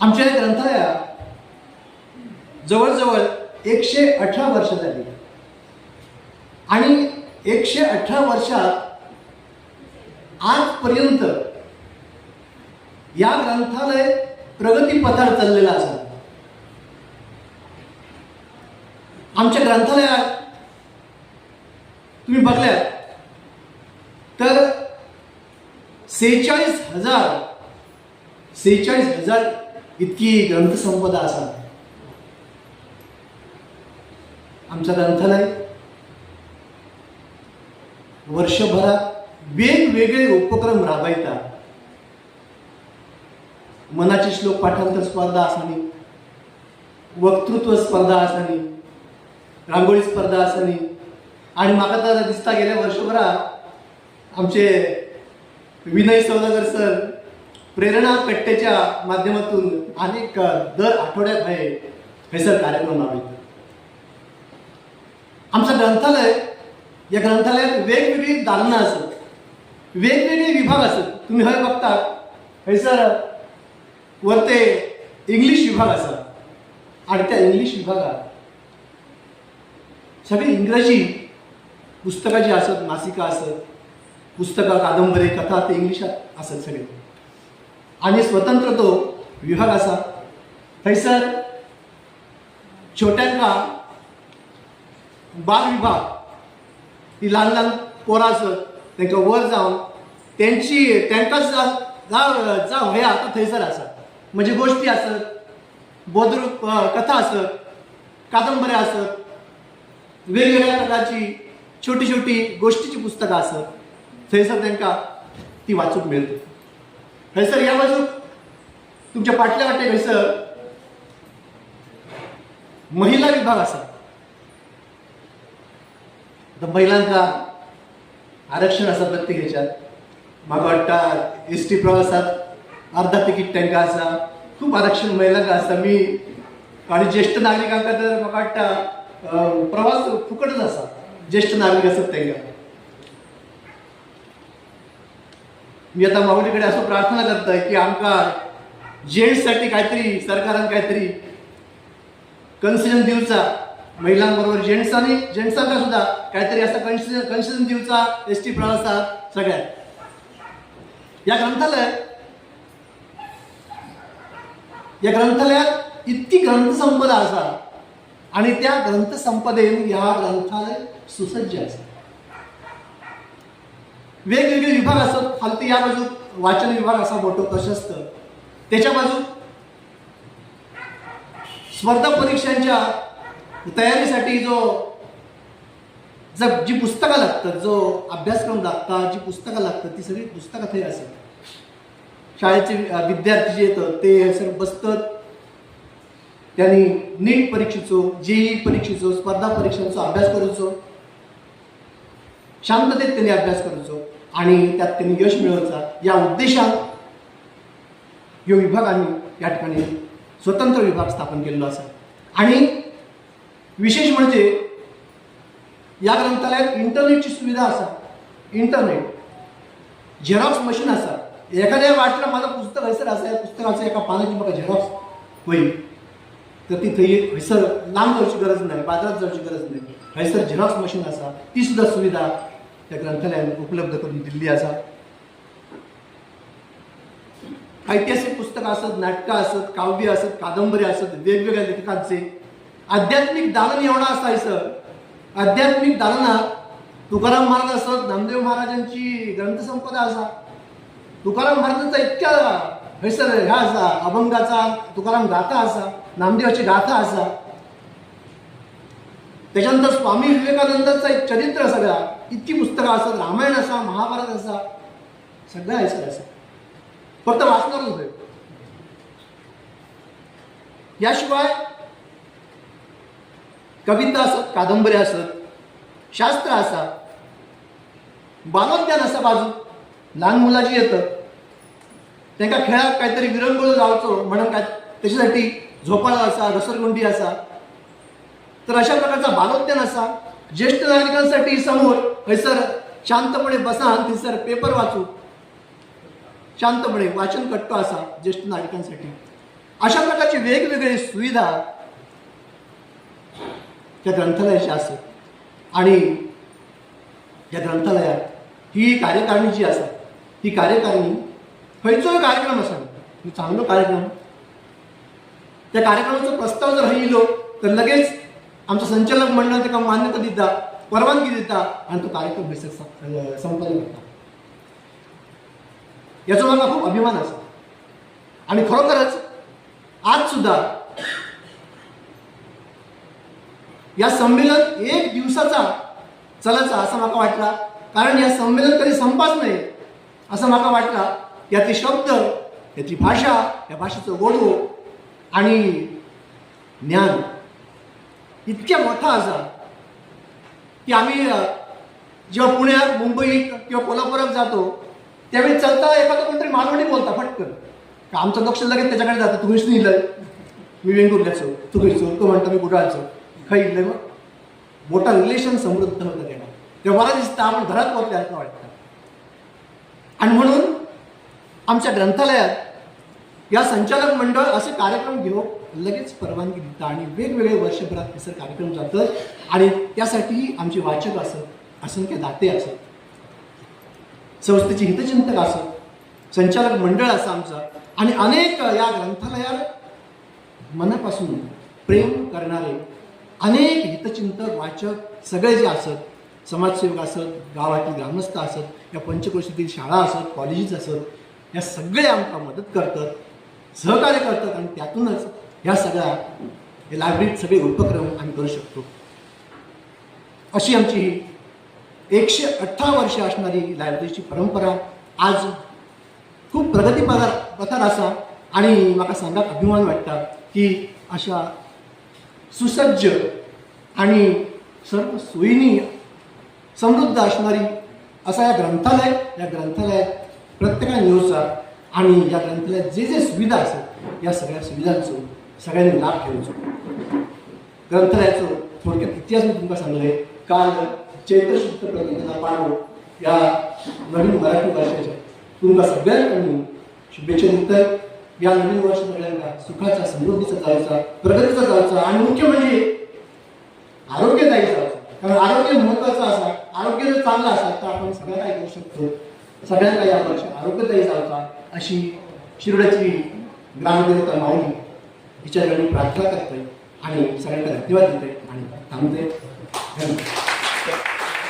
आमच्या या ग्रंथालयात जवळजवळ एकशे अठरा वर्ष झाली. आणि एकशे अठरा वर्षात आजपर्यंत या ग्रंथालय प्रगतीपथावर चाललेला असा आमच्या ग्रंथालयात तुम्ही बघल्यात तर सेहेचाळीस हजार सेहेचाळीस हजार इतकी ग्रंथसंपदा असा आमचं ग्रंथालय वर्षभरात वेगवेगळे उपक्रम राबयतात मनाचे श्लोक पाठांतर स्पर्धा आसनी वक्तृत्व स्पर्धा आसनी रांगोळी स्पर्धा आसनी आणि म्हाका तर दिसता गेल्या वर्षभरात आमचे विनय सौदागर सर प्रेरणा कट्टेच्या माध्यमातून अनेक दर आठवड्यात आहे हैसर कार्यक्रम राबवितात आमचं ग्रंथालय या ग्रंथालयात वेगवेगळी दालनं असत वेगवेगळे विभाग असत तुम्ही हय बघता हैसर वरते इंग्लिश विभाग असा आणि त्या इंग्लिश विभागात. सगळी इंग्रजी पुस्तकं जी असत मासिका असत पुस्तकं कादंबरी कथा ते इंग्लिशात असत सगळे. आणि स्वतंत्र तो विभाग असा. थंयसर छोट्यांना बाल विभाग ती ल्हान ल्हान पोरां आसत तांकां वर जावन तेंची तांकां जावं जावं हे आतां थंयसर आसा म्हणजे गोश्टी आसत बोद्रूक कथा आसत कादंबऱ्या आसत वेगवेगळ्या प्रकारची छोटी छोटी गोष्टीची पुस्तकां आसत थंयसर तांकां ती वाचूंक मेळटा थंयसर ह्या तुमच्या फाटल्या वाटेक थंयसर महिला विभाग आसा आता महिलांचा आरक्षण असा प्रत्येक ह्याच्यात. म्हाका वाटतं एस टी प्रवासात अर्धा तिकीट तांकां आसा खूप आरक्षण महिलांका आसा मी आणि ज्येष्ठ नागरिकांका तर म्हाका वाटतं प्रवास फुकटच आसा ज्येष्ठ नागरिक असत तांकां मी आता माऊली असं असो प्रार्थना करताय की आमकां जेंट्ससाठी काहीतरी सरकारान काहीतरी कन्सेशन दिवचा महिलांबरोबर जेंट्सांनी जेंट्सांना सुद्धा काहीतरी असं कन्सेशन कन्सेशन दिवचा एस टी प्रवासात सगळ्यात. या ग्रंथालय या ग्रंथालयात इतकी ग्रंथसंपदा असा आणि त्या ग्रंथसंपदेन ह्या ग्रंथालय सुसज्ज असा वेगवेगळे विभाग असत फालतू या बाजू वाचन विभाग असा मोठो प्रशस्त. त्याच्या बाजू स्पर्धा परीक्षांच्या तयारीसाठी जो जर जी पुस्तकं लागतात जो अभ्यासक्रम लागतात जी पुस्तकं लागतात ती सगळी पुस्तकं थंय असतात. शाळेचे विद्यार्थी जे येतात ते सगळं बसतात. त्यांनी नीट परीक्षेचो जेई परीक्षेचो स्पर्धा परीक्षांचो अभ्यास करूचो शांततेत त्यांनी अभ्यास करूचो आणि त्यात त्यांनी यश मिळवायचा या उद्देशान ह्यो विभाग या ठिकाणी स्वतंत्र विभाग स्थापन केलेलो असा. आणि विशेष म्हणजे या ग्रंथालयात इंटरनेटची सुविधा असा. इंटरनेट झेरॉक्स मशीन असा. एखाद्या वाटलं माझं पुस्तक हैसर असं या पुस्तकाचं एका पानाची म्हाका झेरॉक्स होईल. तर ती थंय हयसर लांब जावची गरज नाही बाजारात जावची गरज नाही. हैसर झेरॉक्स मशीन असा. ती सुद्धा सुविधा त्या ग्रंथालयान उपलब्ध करून दिल्ली असा. ऐतिहासिक पुस्तकं असत नाटकं असत काव्य असत कादंबरी असत वेगवेगळ्या लेखकांचे. आध्यात्मिक दालन एवढा असायचं. आध्यात्मिक दालनात तुकाराम महाराज असत नामदेव महाराजांची ग्रंथसंपदा असा. तुकाराम महाराजांचा इतक्या हैसर ह्या असा अभंगाचा तुकाराम गाथा असा नामदेवाची गाथा असा. त्याच्यानंतर स्वामी विवेकानंदांचा एक चरित्र सगळा इतकी पुस्तकं असत रामायण असा महाभारत असा सगळं हैसर असा. फक्त वाचणार होय याशिवाय कविता असत कादंबऱ्या असत शास्त्र असा बालोज्ञान असा बाजू लहान मुलाची येतं. त्यांना खेळाक काहीतरी विरंगुळ जावचो म्हणून काय त्याच्यासाठी झोपाळा असा घसरगुंडी असा. तर अशा प्रकारचा बालोद्यान असा. ज्येष्ठ नागरिकांसाठी समोर हैसर शांतपणे बसा आणि थंयसर पेपर वाचू. शांतपणे वाचन कट्टो असा ज्येष्ठ नागरिकांसाठी. अशा प्रकारची वेगवेगळी सुविधा त्या ग्रंथालयाची असत आणि या ग्रंथालयात ही कार्यकारिणी जी आसा ही कार्यकारिणी खंयचोय कार्यक्रम आसा ही चांगलो कार्यक्रम. त्या कार्यक्रमाचो प्रस्ताव जर येयलो तर लगेच आमचं संचालक मंडळ ताका मान्यता दिता परवानगी दिता आणि तो कार्यक्रम संपादन संपन्न करता याचा मला खूप अभिमान असा आणि खरोखरच आज सुद्धा या संमेलन एक दिवसाचा चलाचा असं मला वाटला. कारण या संमेलन कधी संपाच नाही असं मला वाटला. यातले शब्द याची भाषा या भाषेचं गोडवो आणि ज्ञान. इतक्या मोठा असा की आम्ही जेव्हा पुण्यात मुंबईत किंवा कोल्हापुरात जातो त्यावेळी चलता एखादा कोणतरी मालवणी बोलता फटकन. आमचं लक्ष लगेच त्याच्याकडे जातं तुम्हीच लिहिलंय. मी वेंगुर्ल्याचो तू तो म्हणतो मी कुडाळचो खंय इल्लंय मग? मोठा रिलेशन समृद्ध होतं तेव्हा तेव्हा मला दिसतं आपण घरात पोहोचल्यासारखं वाटतं. आणि म्हणून आमच्या ग्रंथालयात या संचालक मंडळ असे कार्यक्रम घेऊ लगेच परवानगी देतं आणि वेगवेगळे वर्षभरात हे कार्यक्रम जातं आणि त्यासाठी आमचे वाचक असत असंख्य दाते असत. संस्थेचे हितचिंतक असं संचालक मंडळ असं आमचं. आणि अनेक या ग्रंथालयाला मनापासून प्रेम करणारे अनेक हितचिंतक वाचक सगळे जे असत समाजसेवक असत गावातील ग्रामस्थ असत या पंचक्रोशीतील शाळा असत कॉलेजेस असत या सगळ्या आमका मदत करतात सहकार्य करतात आणि त्यातूनच ह्या सगळ्या लायब्ररीत सगळे उपक्रम आम्ही करू शकतो. अशी आमची ही एकशे अठरा वर्ष असणारी लायब्ररीची परंपरा आज खूप प्रगती पदार पथार असा आणि म्हाका सांगाक अभिमान वाटता की अशा सुसज्ज आणि सर्व सोयीनी समृद्ध असणारी असा या ग्रंथालय या ग्रंथालयात प्रत्येकाने येऊचा आणि या ग्रंथालयात जे जे सुविधा असतात या सगळ्या सुविधांचो सगळ्यांनी लाभ घेवचो ग्रंथालयाचो थोडक्यात इतिहास मी तुमकां सांगले काल चैत्रशुद्ध प्रतिज्ञा पाडव या नवीन मराठी भाषेच्या तुमकां सगळ्यांकडून शुभेच्छा दितय या नवीन वर्ष सगळ्यांना सुखाचा समृद्धीचा जायचा प्रगतीचा जायचा आणि मुख्य म्हणजे आरोग्यदायी जायचा कारण आरोग्य महत्वाचं असा आरोग्य जर चांगलं असा तर आपण सगळ्यांना ऐकू शकतो सगळ्यांना या वर्ष आरोग्यदायी जायचा अशी शिरोड्याची ग्रामदेवता माऊली हिच्याकडे प्रार्थना करते आणि सगळ्यांना धन्यवाद देते आणि थांबते. धन्यवाद.